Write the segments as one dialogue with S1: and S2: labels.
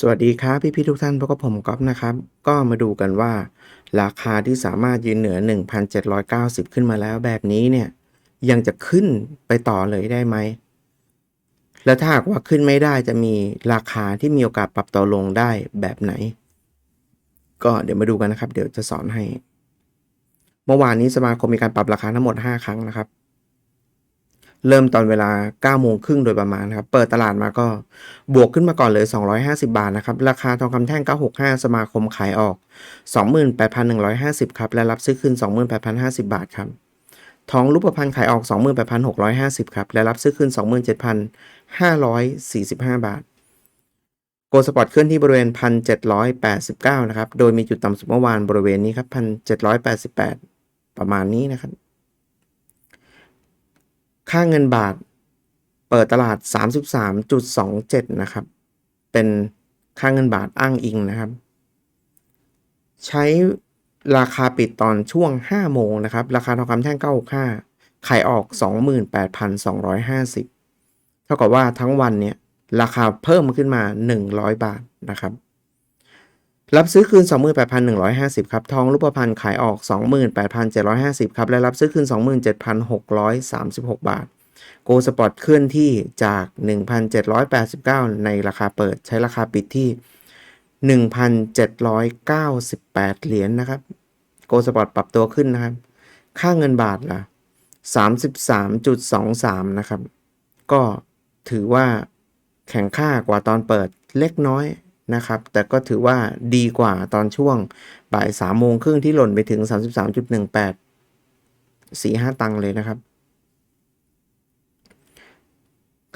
S1: สวัสดีครับพี่พี่ทุกท่านพบกับผมก๊อฟนะครับ ก็มาดูกันว่า ราคาที่สามารถยืนเหนือ 1,790 ขึ้นมาแล้วแบบนี้เนี่ย ยังจะขึ้นไปต่อเลยได้ไหม แล้วถ้าหากว่าขึ้นไม่ได้จะมีราคาที่มีโอกาสปรับตัวลงได้แบบไหน ก็เดี๋ยวมาดูกันนะครับ เดี๋ยวจะสอนให้ เมื่อวานนี้สมาคมมีการปรับราคาทั้งหมด 5 ครั้งนะครับ เริ่มตอนเวลา9โมงครึ่งโดยประมาณนะครับ เปิดตลาดมาก็บวกขึ้นมาก่อนเลย 250 บาทนะครับ ราคาทองคำแท่ง 965 สมาคมขายออก 28,150 ครับ และรับซื้อคืน 28,050 บาทครับ ทองรูปพรรณขายออก 28,650 ครับ และรับซื้อคืน 27,545 บาทโกลสปอร์ตเคลื่อนที่บริเวณ 1,789 นะครับ โดยมีจุดต่ำสุดเมื่อวานบริเวณนี้ครับ 1,788 ประมาณนี้นะครับ ค่าเงินบาทเปิดตลาด 33.27 นะครับ เป็นค่าเงินบาทอ้างอิงนะครับ ใช้ราคาปิดตอนช่วง 5 โมงนะครับ ราคาทองคำแท่ง 965 ขายออก 28,250 เท่ากับว่าทั้งวันเนี่ย ราคาเพิ่มขึ้นมา 100 บาทนะครับ รับซื้อคืน 28,150 ครับ ทองรูปพรรณขายออก 28,750 ครับ และรับซื้อคืน 27,636 บาท โกลสปอร์ตเคลื่อนที่จาก 1,789 ในราคาเปิด ใช้ราคาปิดที่ 1,798 เหรียญนนะครับ โกลสปอร์ตปรับตัวขึ้นนะครับ ค่าเงินบาทล่ะ 33.23 นะครับ ก็ถือว่าแข็งค่ากว่าตอนเปิดเล็กน้อย นะครับ แต่ก็ถือว่าดีกว่าตอนช่วงบ่าย3โมงครึ่งที่หล่นไปถึง 33.18 4-5 ตังค์เลยนะครับ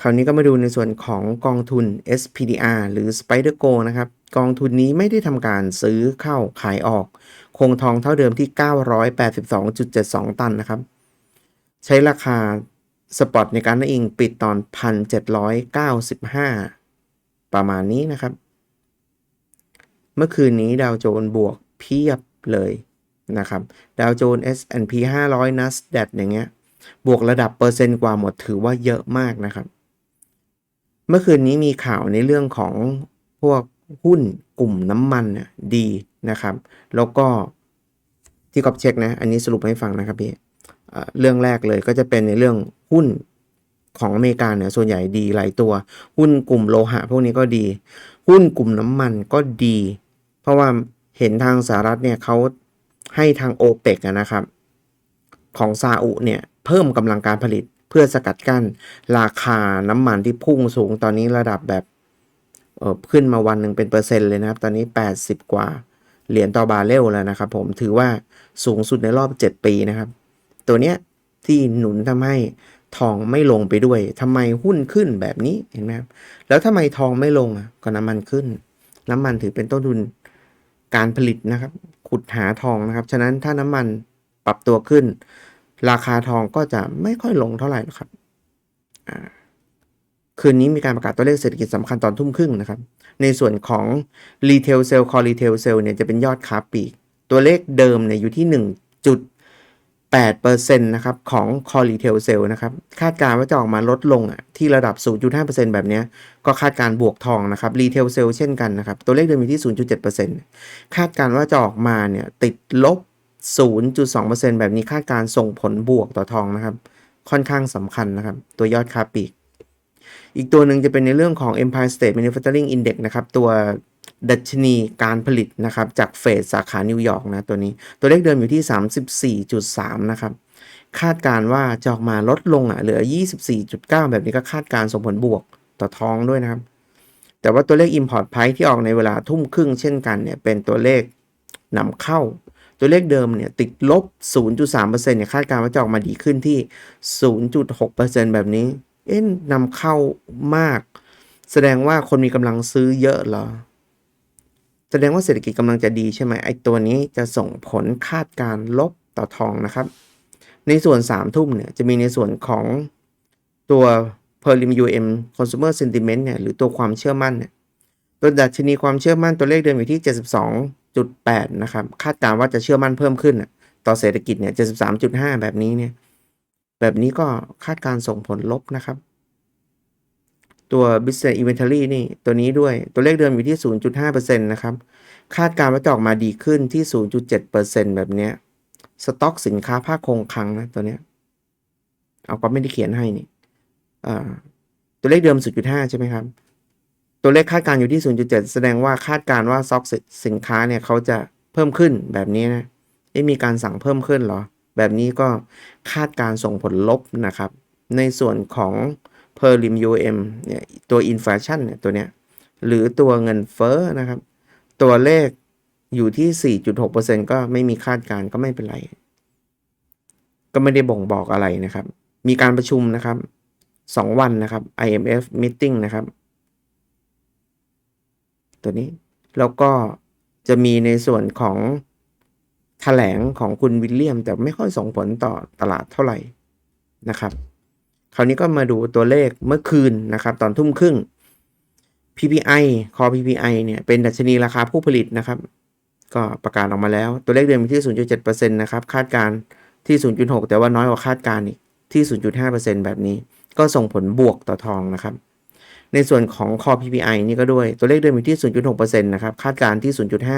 S1: คราวนี้ก็มาดูในส่วนของกองทุน SPDR หรือ Spider Go นะครับ กองทุนนี้ไม่ได้ทำการซื้อเข้าขายออก คงทองเท่าเดิมที่ 982.72 ตันนะครับ ใช้ราคาสปอตในการนั่งอิงปิดตอน 1,795 ประมาณนี้นะครับ เมื่อคืนนี้ดาวโจนส์บวกเพียบเลยนะครับ ดาวโจนส์ S&P 500 NASDAQ อย่างเงี้ย บวกระดับเปอร์เซ็นต์กว่าหมดถือว่าเยอะมากนะครับ เมื่อคืนนี้มีข่าวในเรื่องของพวกหุ้นกลุ่มน้ำมันดีนะครับ แล้วก็ที่กอบเช็คนะ อันนี้สรุปให้ฟังนะครับพี่เรื่องแรกเลยก็จะเป็นในเรื่องหุ้นของอเมริกาเนี่ยส่วนใหญ่ดีหลายตัว หุ้นกลุ่มโลหะ พวกนี้ก็ดี หุ้นกลุ่มน้ำมันก็ดี ราะว่าเห็นทางสหรัฐเนี่ยเขาให้ทางโอเปกนะครับ ของซาอุเนี่ยเพิ่มกำลังการผลิตเพื่อสกัดกั้นราคาน้ำมันที่พุ่งสูงตอนนี้ระดับแบบเออขึ้นมาวันหนึ่งเป็นเปอร์เซ็นต์เลยนะครับ ตอนนี้ 80 กว่าเหรียญต่อบาร์เรลแล้วนะครับผมถือว่าสูงสุดในรอบ 7 ปีนะครับ ตัวเนี้ยที่หนุนทำให้ทองไม่ลงไปด้วยทำไมหุ้นขึ้นแบบนี้เห็นไหมครับแล้วทำไมทองไม่ลงอะก็น้ำมันขึ้น น้ำมันถือเป็นต้นทุน การผลิตนะครับ ขุดหาทองนะครับ ฉะนั้นถ้าน้ำมันปรับตัวขึ้น ราคาทองก็จะไม่ค่อยลงเท่าไหร่นะครับคืนนี้มีการประกาศตัวเลขเศรษฐกิจสำคัญตอนทุ่มครึ่งนะครับ ในส่วนของ Retail Sale Core Retail Sale เนี่ยจะเป็นยอดค้าปลีก ตัวเลขเดิมเนี่ยอยู่ที่ 8%นะครับของ Core Retail Sale นะครับคาดการณ์ว่าจะออกมาลดลงอะที่ระดับ 0.5%แบบนี้ก็คาดการณ์บวกทองนะครับ Retail Sale เช่นกันนะครับ ตัวเลขเดิมอยู่ที่ 0.7%คาดการณ์ว่าจะออกมาเนี่ยติดลบ 0.2%แบบนี้คาดการณ์ส่งผลบวกต่อทองนะครับ ค่อนข้างสำคัญนะครับ ตัวยอดค้าปลีก อีกตัวหนึ่งจะเป็นในเรื่องของ Empire State Manufacturing Index นะครับ ตัว ดัชนีการผลิตนะครับจากเฟดสาขานิวยอร์กนะตัวนี้ ตัวเลขเดิมอยู่ที่ 34.3 นะครับ คาดการว่าจะออกมาลดลงอะเหลือ 24.9 แบบนี้ก็คาดการส่งผลบวกต่อทองด้วยนะครับ แต่ว่าตัวเลข Import Price ที่ออกในเวลาทุ่มครึ่งเช่นกันเนี่ยเป็นตัวเลขนำเข้า ตัวเลขเดิมเนี่ยติดลบ 0.3%เนี่ยคาดการว่าจะออกมาดีขึ้นที่ 0.6%แบบนี้ เอ๊ะนำเข้ามาก แสดงว่าคนมีกำลังซื้อเยอะเหรอ แสดงว่าเศรษฐกิจกำลังจะดีใช่ไหมไอ้ตัวนี้จะส่งผลคาดการลบต่อทองนะครับ ในส่วน3ทุ่มเนี่ยจะมีในส่วนของตัว Prelim UM Consumer Sentiment เนี่ยหรือตัวความเชื่อมั่นเนี่ยตัวดัชนีความเชื่อมั่นตัวเลขเดิมอยู่ที่ 72.8 นะครับ คาดการว่าจะเชื่อมั่นเพิ่มขึ้นต่อเศรษฐกิจเนี่ย 73.5 แบบนี้เนี่ย แบบนี้ก็คาดการส่งผลลบนะครับ ตัว business inventory นี่ตัวนี้ด้วยตัวเลขเดิมอยู่ที่ 0.5%นะครับ คาดการณ์ว่าจะออกมาดีขึ้นที่ 0.7%แบบเนี้ยสต็อกสินค้าภาคคงคลังนะตัวเนี้ยเอาก็ไม่ได้เขียนให้นี่ตัวเลขเดิม 0.5 ใช่ไหมครับ ตัวเลขคาดการณ์อยู่ที่ 0.7 แสดงว่าคาดการณ์ว่าซ็อกสินค้าเนี่ยเขาจะเพิ่มขึ้นแบบนี้นะไม่มีการสั่งเพิ่มขึ้นหรอ แบบนี้ก็คาดการณ์ส่งผลลบนะครับ ในส่วนของ per lim um เนี่ยตัว inflation เนี่ยตัวเนี้ยหรือตัวเงินเฟ้อนะครับ ตัวเลขอยู่ที่ 4.6%ก็ไม่มีคาดการก็ไม่เป็นไร ก็ไม่ได้บ่งบอกอะไรนะครับ มีการประชุมนะครับ 2 วันนะครับ IMF meeting นะครับ ตัวนี้แล้วก็จะมีในส่วนของแถลงของคุณวิลเลียม แต่ไม่ค่อยส่งผลต่อตลาดเท่าไหร่นะครับ คราวนี้ก็มาดูตัวเลขเมื่อคืนนะครับ ตอนทุ่มครึ่ง PPI Core PPI เนี่ยเป็นดัชนีราคาผู้ผลิตนะครับ ก็ประกาศออกมาแล้ว ตัวเลขเดิมอยู่ที่ 0.7%นะครับ คาดการณ์ที่ 0.6 แต่ว่าน้อยกว่าคาดการณ์อีกที่ 0.5%แบบนี้ ก็ส่งผลบวกต่อทองนะครับ ในส่วนของ Core PPI นี่ก็ด้วย ตัวเลขเดิมอยู่ที่ 0.6%นะครับ คาดการณ์ที่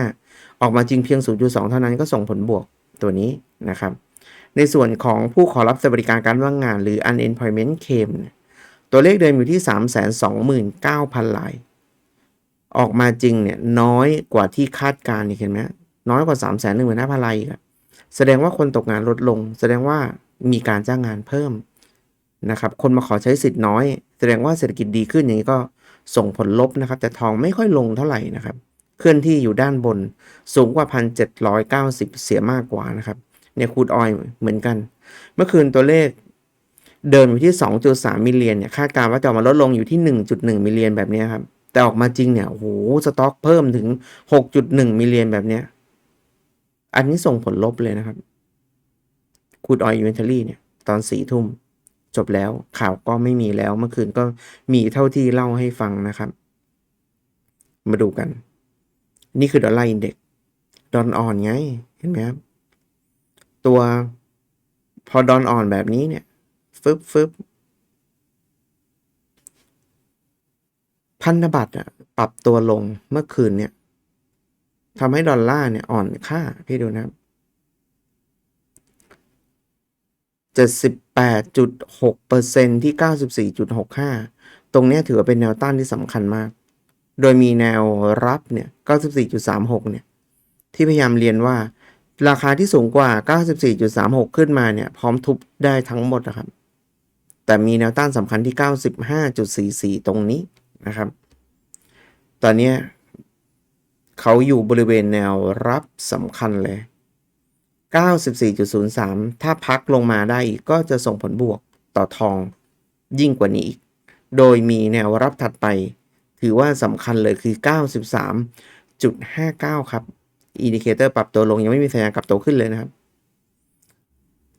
S1: 0.5 ออกมาจริงเพียง 0.2 เท่านั้นก็ส่งผลบวกตัวนี้นะครับ ในส่วนของผู้ขอรับสวัสดิการการว่างงาน หรือ unemployment claim ตัวเลขเดิมอยู่ที่ 329,000ราย ออกมาจริงเนี่ยน้อยกว่าที่คาดการณ์เห็นไหมน้อยกว่า 3 1 5 0 0 0รายอีกแสดงว่าคนตกงานลดลง แสดงว่ามีการจ้างงานเพิ่มนะครับคนมาขอใช้สิทธิ์น้อย แสดงว่าเศรษฐกิจดีขึ้นอย่างนี้ก็ส่งผลลบนะครับ แต่ทองไม่ค่อยลงเท่าไหร่นะครับ เคลื่อนที่อยู่ด้านบนสูงกว่า 1,790 เสียมากกว่านะครับ เนี่ยคูดออยเหมือนกัน เมื่อคืนตัวเลขเดิมอยู่ที่ 2.3 มิลเลียนเนี่ยคาดการณ์ว่าจะออกมาลดลงอยู่ที่ 1.1 มิลเลียนแบบนี้ครับ แต่ออกมาจริงเนี่ยโอ้โหสต็อกเพิ่มถึง 6.1 มิลเลียนแบบนี้อันนี้ส่งผลลบเลยนะครับคูดออยอินเวนทอรี่เนี่ยตอนสี่ทุ่มจบแล้วข่าวก็ไม่มีแล้วเมื่อคืนก็มีเท่าที่เล่าให้ฟังนะครับ มาดูกัน นี่คือดอลลาร์อินเด็กดอนอ่อนไง เห็นไหมครับ ตัวพอดอนอ่อนแบบนี้เนี่ย ฟึบฟึบพันธบัตรอะปรับตัวลงเมื่อคืนเนี่ยทำให้ดอลลาร์เนี่ยอ่อนค่า พี่ดูนะครับ78.6%ที่94.65ตรงนี้ถือว่าเป็นแนวต้านที่สำคัญมาก โดยมีแนวรับเนี่ย94.36เนี่ย ที่พยายามเรียนว่า ราคาที่สูงกว่า 94.36 ขึ้นมาเนี่ย พร้อมทุบได้ทั้งหมดนะครับ แต่มีแนวต้านสำคัญที่ 95.44 ตรงนี้นะครับ ตอนนี้เขาอยู่บริเวณแนวรับสำคัญเลย 94.03 ถ้าพักลงมาได้อีกก็จะส่งผลบวกต่อทองยิ่งกว่านี้อีก โดยมีแนวรับถัดไป ถือว่าสำคัญเลยคือ 93.59 ครับ อินดิเคเตอร์ปรับตัวลงยังไม่มีสัญญาณกลับตัวขึ้นเลยนะครับ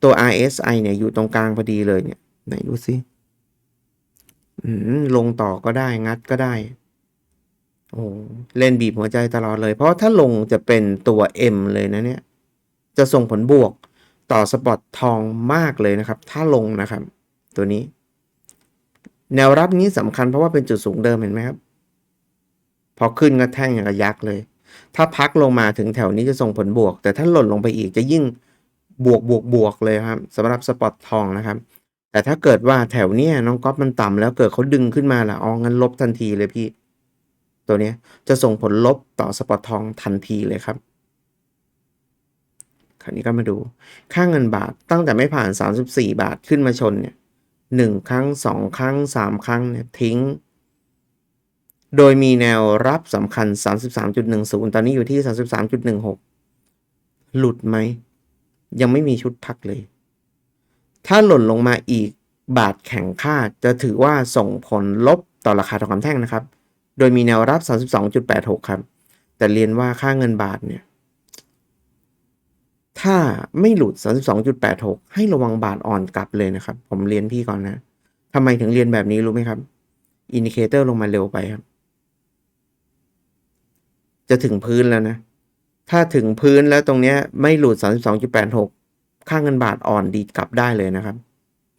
S1: ตัว RSI เนี่ยอยู่ตรงกลางพอดีเลยเนี่ย ไหนดูสิลงต่อก็ได้งัดก็ได้ โอ้เล่นบีบหัวใจตลอดเลย เพราะถ้าลงจะเป็นตัว M เลยนะเนี่ย จะส่งผลบวกต่อสปอตทองมากเลยนะครับ ถ้าลงนะครับ ตัวนี้ แนวรับนี้สำคัญเพราะว่าเป็นจุดสูงเดิมเห็นไหมครับ พอขึ้นก็แท่งอย่างกระยักษ์เลย ถ้าพักลงมาถึงแถวนี้จะส่งผลบวก แต่ถ้าหล่นลงไปอีกจะยิ่งบวกบวกบวกเลยครับสำหรับสปอตทองนะครับ แต่ถ้าเกิดว่าแถวเนี้ยน้องก๊อฟมันต่ำแล้วเกิดเขาดึงขึ้นมาล่ะอ๋องั้นลบทันทีเลยพี่ ตัวเนี้ยจะส่งผลลบต่อสปอตทองทันทีเลยครับคราวนี้ก็มาดู ค่าเงินบาทตั้งแต่ไม่ผ่าน 34 บาทขึ้นมาชนเนี่ยหนึ่งครั้งสองครั้งสามครั้งเนี่ยทิ้ง โดยมีแนวรับสำคัญ 33.10 ตอนนี้อยู่ที่ 33.16 หลุดไหม ยังไม่มีชุดพักเลย ถ้าหล่นลงมาอีกบาทแข็งค่าจะถือว่าส่งผลลบต่อราคาทองคำแท่งนะครับ โดยมีแนวรับ 32.86 ครับ แต่เรียนว่าค่าเงินบาทเนี่ย ถ้าไม่หลุด 32.86 ให้ระวังบาทอ่อนกลับเลยนะครับ ผมเรียนพี่ก่อนนะทำไมถึงเรียนแบบนี้รู้ไหมครับ อินดิเคเตอร์ลงมาเร็วไปครับ จะถึงพื้นแล้วนะ ถ้าถึงพื้นแล้วตรงเนี้ยไม่หลุด 32.86 ค่าเงินบาทอ่อนดีกลับได้เลยนะครับ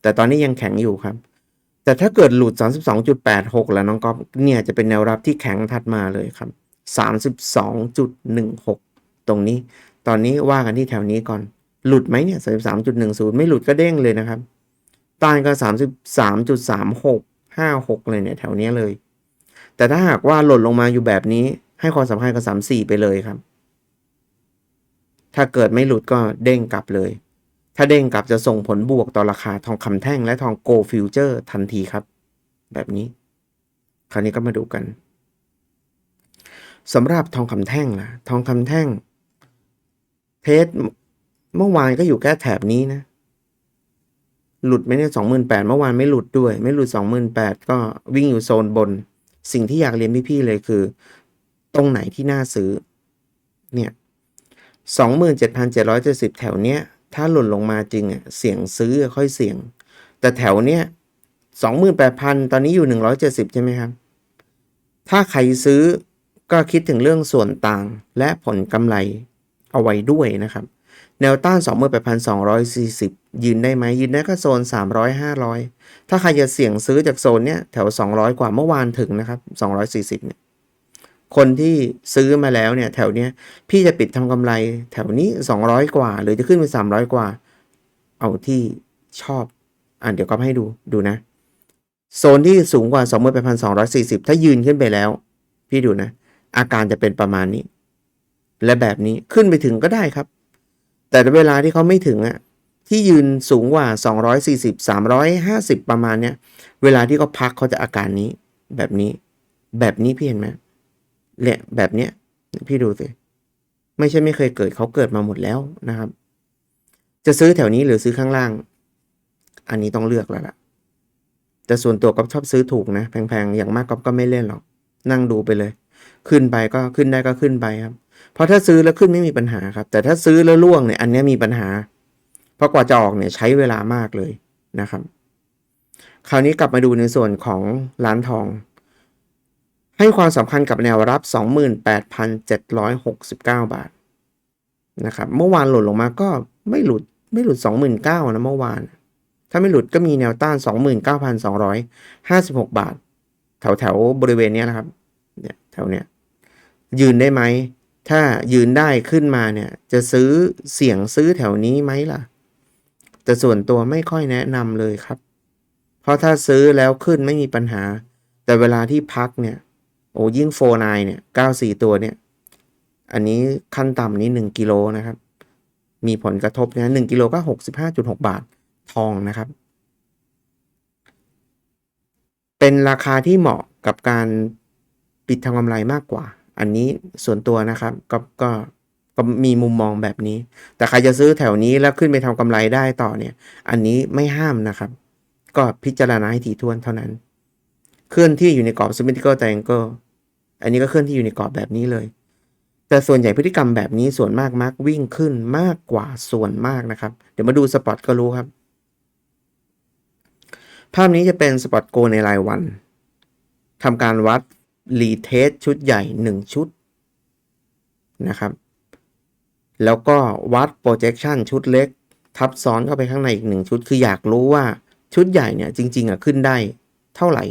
S1: แต่ตอนนี้ยังแข็งอยู่ครับ แต่ถ้าเกิดหลุด 32.86 แล้วน้องก๊อฟเนี่ยจะเป็นแนวรับที่แข็งถัดมาเลยครับ 32.16 ตรงนี้ ตอนนี้ว่ากันที่แถวนี้ก่อน หลุดไหมเนี่ย 33.10 ไม่หลุดก็เด้งเลยนะครับต้านก็ 33.36 56 เลยเนี่ยแถวเนี้ยเลย แต่ถ้าหากว่าหล่นลงมาอยู่แบบนี้ ให้ความสำคัญกับ34ไปเลยครับ ถ้าเกิดไม่หลุดก็เด้งกลับเลย ถ้าเด้งกลับจะส่งผลบวกต่อราคาทองคำแท่งและทองโกลฟิวเจอร์ทันทีครับ แบบนี้ คราวนี้ก็มาดูกันสำหรับทองคำแท่งล่ะ ทองคำแท่งเพชรเมื่อวานก็อยู่แค่แถบนี้นะ หลุดไมเนี่ยสองหมื่นแปดเมื่อวานไม่หลุดด้วย ไม่หลุดสองหมื่นแปดก็วิ่งอยู่โซนบน สิ่งที่อยากเรียนพี่ๆเลยคือ ตรงไหนที่น่าซื้อ เนี่ยสองหมื่นเจ็ดพันเจ็ดร้อยเจ็ดสิบแถวเนี้ย ถ้าหล่นลงมาจริงอะ เสี่ยงซื้อค่อยเสี่ยง แต่แถวเนี้ยสองหมื่นแปดพันตอนนี้อยู่หนึ่งร้อยเจ็ดสิบใช่ไหมครับ ถ้าใครซื้อก็คิดถึงเรื่องส่วนต่างและผลกำไรเอาไว้ด้วยนะครับ แนวต้าน 28,240 ยืนได้ไหมยืนได้ก็โซน 300 500 ถ้าใครจะเสี่ยงซื้อจากโซนเนี้ยแถว 200 กว่าเมื่อวานถึงนะครับ 240เนี่ย คนที่ซื้อมาแล้วเนี่ยแถวเนี้ยพี่จะปิดทำกำไร แถวนี้ 200 กว่า หรือจะขึ้นไป300 กว่า เอาที่ชอบ อ่านเดี๋ยวก็ให้ดูดูนะ โซนที่สูงกว่า 28,240 ถ้ายืนขึ้นไปแล้ว พี่ดูนะ อาการจะเป็นประมาณนี้ และแบบนี้ขึ้นไปถึงก็ได้ครับ แต่เวลาที่เขาไม่ถึงอะที่ยืนสูงกว่า 240 350 ประมาณเนี้ย เวลาที่เขาพักเขาจะอาการนี้ แบบนี้ แบบนี้พี่เห็นไหม เนี่ยแบบเนี้ยพี่ดูสิ ไม่ใช่ไม่เคยเกิดเขาเกิดมาหมดแล้วนะครับ จะซื้อแถวนี้หรือซื้อข้างล่าง อันนี้ต้องเลือกแล้วล่ะ แต่ส่วนตัวก็ชอบซื้อถูกนะ แพงๆ อย่างมากก็ก็ไม่เล่นหรอก นั่งดูไปเลย ขึ้นไปก็ขึ้นได้ก็ขึ้นไปครับ เพราะถ้าซื้อแล้วขึ้นไม่มีปัญหาครับ แต่ถ้าซื้อแล้วล่วงเนี่ย อันนี้มีปัญหา เพราะกว่าจะออกเนี่ยใช้เวลามากเลยนะครับ คราวนี้กลับมาดูในส่วนของร้านทอง ให้ความสำคัญกับแนวรับ 28,769 บาทนะครับเมื่อวานหล่นลงมาก็ไม่หลุดไม่หลุด 29,000นะเมื่อวาน ถ้าไม่หลุดก็มีแนวต้าน 29,256 บาท แถวแถวบริเวณนี้นะครับเนี่ยแถวเนี้ยยืนได้ไหม ถ้ายืนได้ขึ้นมาเนี่ย จะซื้อเสี่ยงซื้อแถวนี้ไหมล่ะ แต่ส่วนตัวไม่ค่อยแนะนำเลยครับ เพราะถ้าซื้อแล้วขึ้นไม่มีปัญหา แต่เวลาที่พักเนี่ย โอ้ยิ่งโฟนายเนี่ยเก้าสี่ตัวเนี่ย อันนี้ขั้นต่ำนี้หนึ่งกิโลนะครับ มีผลกระทบนะหนึ่งกิโลก็หกสิบห้าจุดหกบาททองนะครับ เป็นราคาที่เหมาะกับการปิดทำกำไรมากกว่า อันนี้ส่วนตัวนะครับก็ก็ก็มีมุมมองแบบนี้ แต่ใครจะซื้อแถวนี้แล้วขึ้นไปทำกำไรได้ต่อเนี่ย อันนี้ไม่ห้ามนะครับ ก็พิจารณาให้ถี่ถ้วนเท่านั้น เคลื่อนที่อยู่ในกรอบ symmetrical triangle อันนี้ก็เคลื่อนที่อยู่ในกรอบแบบนี้เลย แต่ส่วนใหญ่พฤติกรรมแบบนี้ส่วนมากมักวิ่งขึ้นมากกว่าส่วนมากนะครับ เดี๋ยวมาดูสปอตก็รู้ครับ ภาพนี้จะเป็นสปอตโกในรายวันทำการวัดรีเทสชุดใหญ่ 1 ชุดนะครับ แล้วก็วัด projection ชุดเล็ก ทับซ้อนเข้าไปข้างในอีก 1 ชุด คืออยากรู้ว่าชุดใหญ่เนี่ยจริง ๆอะขึ้นได้เท่าไหร่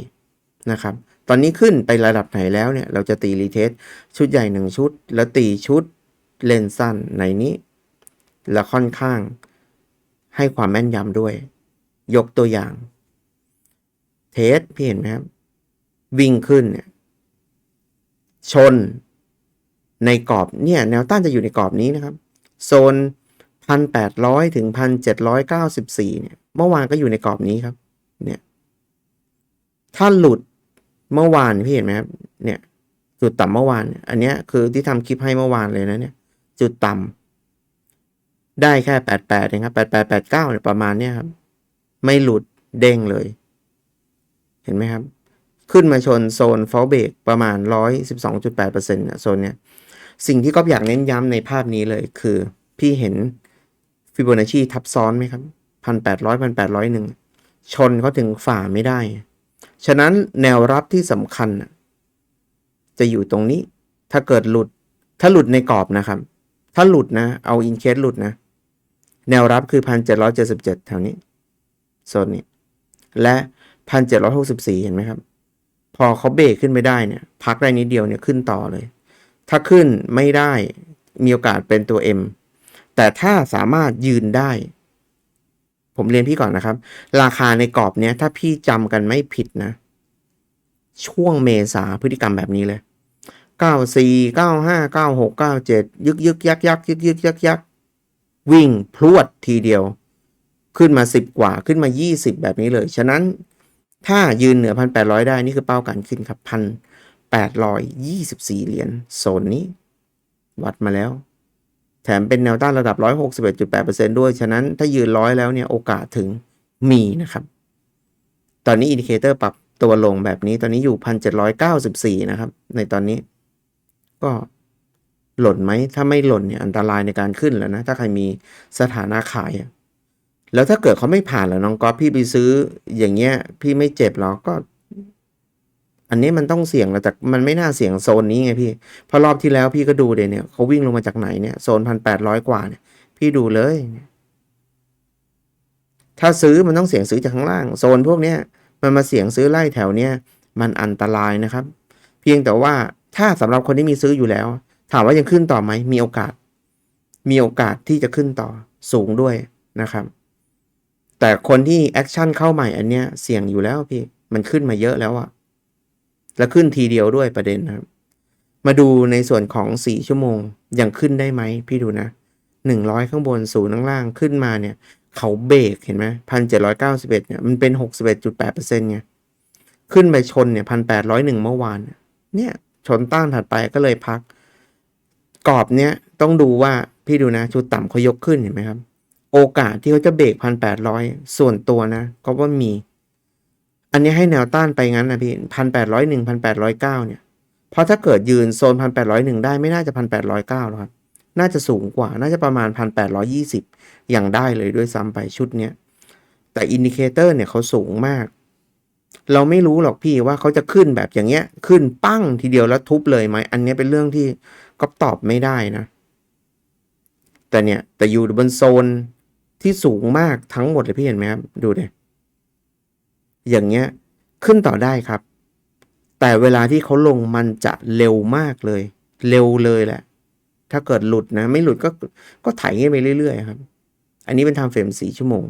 S1: นะครับ ตอนนี้ขึ้นไประดับไหนแล้วเนี่ย เราจะตีรีเทสชุดใหญ่ 1 ชุด แล้วตีชุดเลนสั้นในนี้ และค่อนข้างให้ความแม่นยำด้วย ยกตัวอย่าง เทสพี่เห็นไหมครับ วิ่งขึ้นเนี่ยชนในกรอบเนี่ย แนวต้านจะอยู่ในกรอบนี้นะครับ โซน 1,800 ถึง 1,794 เนี่ย เมื่อวานก็อยู่ในกรอบนี้ครับ เนี่ย ถ้าหลุด เมื่อวานพี่เห็นไหมครับเนี่ย จุดต่ำเมื่อวาน อันเนี้ยคือที่ทำคลิปให้เมื่อวานเลยนะเนี่ย จุดต่ำได้แค่88เองครับ8889เนี่ยประมาณเนี้ยครับ ไม่หลุดเด้งเลย เห็นไหมครับ ขึ้นมาชนโซนฟอลเบรกประมาณ112.8%เนี่ยโซนเนี้ยสิ่งที่ก็อยากเน้นย้ำในภาพนี้เลยคือ พี่เห็นฟิโบนัชชีทับซ้อนไหมครับพันแปดร้อยพันแปดร้อยหนึ่งชนเขาถึงฝ่าไม่ได้ ฉะนั้นแนวรับที่สำคัญ จะอยู่ตรงนี้ ถ้าเกิดหลุด ถ้าหลุดในกรอบนะครับ ถ้าหลุดนะ เอาอินเคสหลุดนะ แนวรับคือพันเจ็ดร้อยเจ็ดสิบเจ็ดแถวนี้โซนนี้ และพันเจ็ดร้อยหกสิบสี่เห็นไหมครับ พอเขาเบรกขึ้นไปได้เนี่ย พักได้นิดเดียวเนี่ยขึ้นต่อเลย ถ้าขึ้นไม่ได้มีโอกาสเป็นตัว M แต่ถ้าสามารถยืนได้ ผมเรียนพี่ก่อนนะครับ ราคาในกรอบเนี้ย ถ้าพี่จำกันไม่ผิดนะ ช่วงเมษาพฤติกรรมแบบนี้เลยเก้าสี่เก้าห้าเก้าหกเก้าเจ็ดยึกยึกยักยักยึกยึกยักยักวิ่งพรวดทีเดียว ขึ้นมาสิบกว่าขึ้นมายี่สิบแบบนี้เลย ฉะนั้นถ้ายืนเหนือพันแปดร้อยได้นี่คือเป้าการขึ้นครับพันแปดร้อยยี่สิบสี่เหรียญโซนนี้ วัดมาแล้ว แถมเป็นแนวต้านระดับร้อยหกสิบเอ็ดจุดแปดเปอร์เซ็นด้วย ฉะนั้นถ้ายืนร้อยแล้วเนี่ยโอกาสถึงมีนะครับ ตอนนี้อินดิเคเตอร์ปรับตัวลงแบบนี้ ตอนนี้อยู่พันเจ็ดร้อยเก้าสิบสี่นะครับ ในตอนนี้ ก็หล่นไหม ถ้าไม่หล่นเนี่ยอันตรายในการขึ้นแล้วนะ ถ้าใครมีสถานะขาย แล้วถ้าเกิดเขาไม่ผ่านแล้วน้องก๊อฟพี่ไปซื้ออย่างเงี้ย พี่ไม่เจ็บหรอ ก็ อันนี้มันต้องเสี่ยงแล้วแต่มันไม่น่าเสี่ยงโซนนี้ไงพี่พราะรอบที่แล้วพี่ก็ดูเดยเนี่ยเขาวิ่งลงมาจากไหนเนี่ยโซนพันแปดร้อยกว่าเนี่ยพี่ดูเลย ถ้าซื้อมันต้องเสี่ยงซื้อจากข้างล่าง โซนพวกเนี้ยมันมาเสี่ยงซื้อไล่แถวเนี้ยมันอันตรายนะครับ เพียงแต่ว่าถ้าสำหรับคนที่มีซื้ออยู่แล้ว ถามว่ายังขึ้นต่อไหมมีโอกาส มีโอกาสที่จะขึ้นต่อสูงด้วยนะครับ แต่คนที่แอคชั่นเข้าใหม่อันเนี้ยเสี่ยงอยู่แล้วพี่มันขึ้นมาเยอะแล้วอะ แล้วขึ้นทีเดียวด้วยประเด็นครับ มาดูในส่วนของ 4 ชั่วโมงยังขึ้นได้ไหมพี่ดูนะ 100 ข้างบนศูนย์ข้างล่างขึ้นมาเนี่ย เขาเบรกเห็นไหมพันเจ็ดร้อยเก้าสิบเอ็ดเนี่ยมันเป็นหกสิบเอ็ดจุดแปดเปอร์เซ็นต์ไงขึ้นไปชนเนี่ยพันแปดร้อยหนึ่งเมื่อวาน เนี่ยชนต้านถัดไปก็เลยพัก กรอบเนี้ยต้องดูว่าพี่ดูนะชุดต่ำเขายกขึ้นเห็นไหมครับ โอกาสที่เขาจะเบรกพันแปดร้อยส่วนตัวนะ ก็ว่ามี อันนี้ให้แนวต้านไปงั้นนะพี่พันแปดร้อยหนึ่งพันแปดร้อยเก้าเนี่ย เพราะถ้าเกิดยืนโซนพันแปดร้อยหนึ่งได้ไม่น่าจะพันแปดร้อยเก้าหรอกครับ น่าจะสูงกว่า น่าจะประมาณพันแปดร้อยี่สิบอย่างได้เลยด้วยซ้ำไปชุดเนี้ย แต่อินดิเคเตอร์เนี่ยเขาสูงมาก เราไม่รู้หรอกพี่ว่าเขาจะขึ้นแบบอย่างเงี้ย ขึ้นปั้งทีเดียวแล้วทุบเลยไหม อันนี้เป็นเรื่องที่ก็ตอบไม่ได้นะ แต่เนี่ยแต่อยู่บนโซนที่สูงมากทั้งหมดเลยพี่เห็นไหมครับ ดูเดย อย่างเงี้ยขึ้นต่อได้ครับ แต่เวลาที่เขาลงมันจะเร็วมากเลย เร็วเลยแหละ ถ้าเกิดหลุดนะ ไม่หลุดก็ก็ไถเงี้ยไปเรื่อยๆครับ อันนี้เป็นทม์เฟรมสี่ชั่วโมง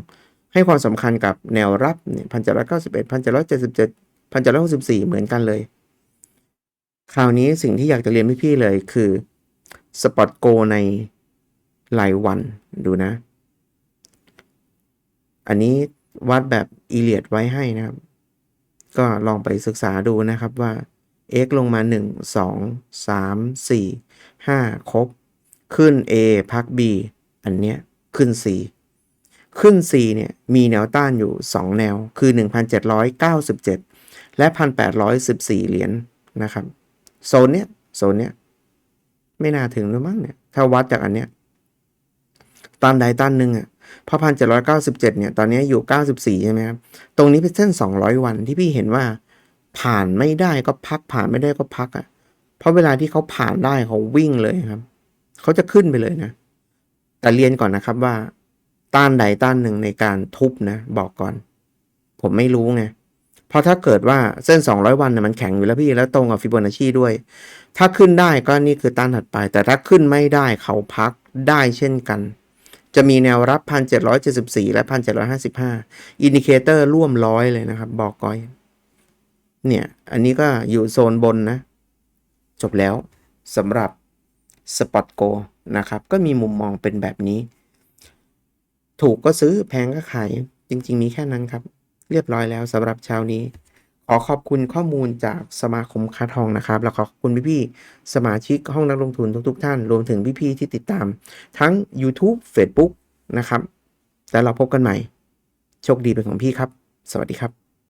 S1: ให้ความสำคัญกับแนวรับเนี่ยพันเจ็ดร้อยเก้าสิบเอ็ดพันเจ็ดร้อยเจ็ดสิบเจ็ดพันเจ็ดร้อยหกสิบสี่เหมือนกันเลย คราวนี้สิ่งที่อยากจะเรียนพี่ๆเลยคือสปอตโกในรายวันดูนะ อันนี้ วัดแบบอีเลียดไว้ให้นะครับ ก็ลองไปศึกษาดูนะครับว่า x ลงมา 1 2 3 4 5 ครบ ขึ้น A พัก B อันเนี้ยขึ้น C ขึ้น C เนี่ยมีแนวต้านอยู่ 2 แนวคือ 1,797 และ 1,814 เหรียญนนะครับ โซนเนี้ยโซนเนี้ยไม่น่าถึงหรือมั้งเนี่ย ถ้าวัดจากอันเนี้ยต้านใดต้านหนึ่งอะ พันเพราะ1,797เนี่ยตอนนี้อยู่94ใช่ไหมครับตรงนี้เป็นเส้น200วันที่พี่เห็นว่า ผ่านไม่ได้ก็พักผ่านไม่ได้ก็พักอะ เพราะเวลาที่เขาผ่านได้เขาวิ่งเลยครับ เขาจะขึ้นไปเลยนะ แต่เรียนก่อนนะครับว่า ต้านใดต้านหนึ่งในการทุบนะ บอกก่อน ผมไม่รู้ไงเพราะถ้าเกิดว่าเส้น 200 วันเนี่ยมันแข็งอยู่แล้วพี่แล้วตรงกับฟิโบนัชชีด้วย ถ้าขึ้นได้ก็นี่คือต้านถัดไป แต่ถ้าขึ้นไม่ได้เขาพักได้เช่นกัน จะมีแนวรับ 1,774 และ 1,755 อินดิเคเตอร์ร่วมร้อยเลยนะครับ บอกก้อย เนี่ย อันนี้ก็อยู่โซนบนนะ จบแล้วสำหรับ Spot Go นะครับ ก็มีมุมมองเป็นแบบนี้ ถูกก็ซื้อแพงก็ขาย จริง ๆ มีแค่นั้นครับ เรียบร้อยแล้วสำหรับเช้านี้ อขอบคุณข้อมูลจากสมาคมค้าทองนะครับ แล้วขอขอบคุณพี่ๆสมาชิกห้องนักลงทุนทุกๆท่าน รวมถึงพี่ๆที่ติดตาม ทั้ง YouTube Facebook นะครับ แล้วเราพบกันใหม่ โชคดีเป็นของพี่ครับ สวัสดีครับ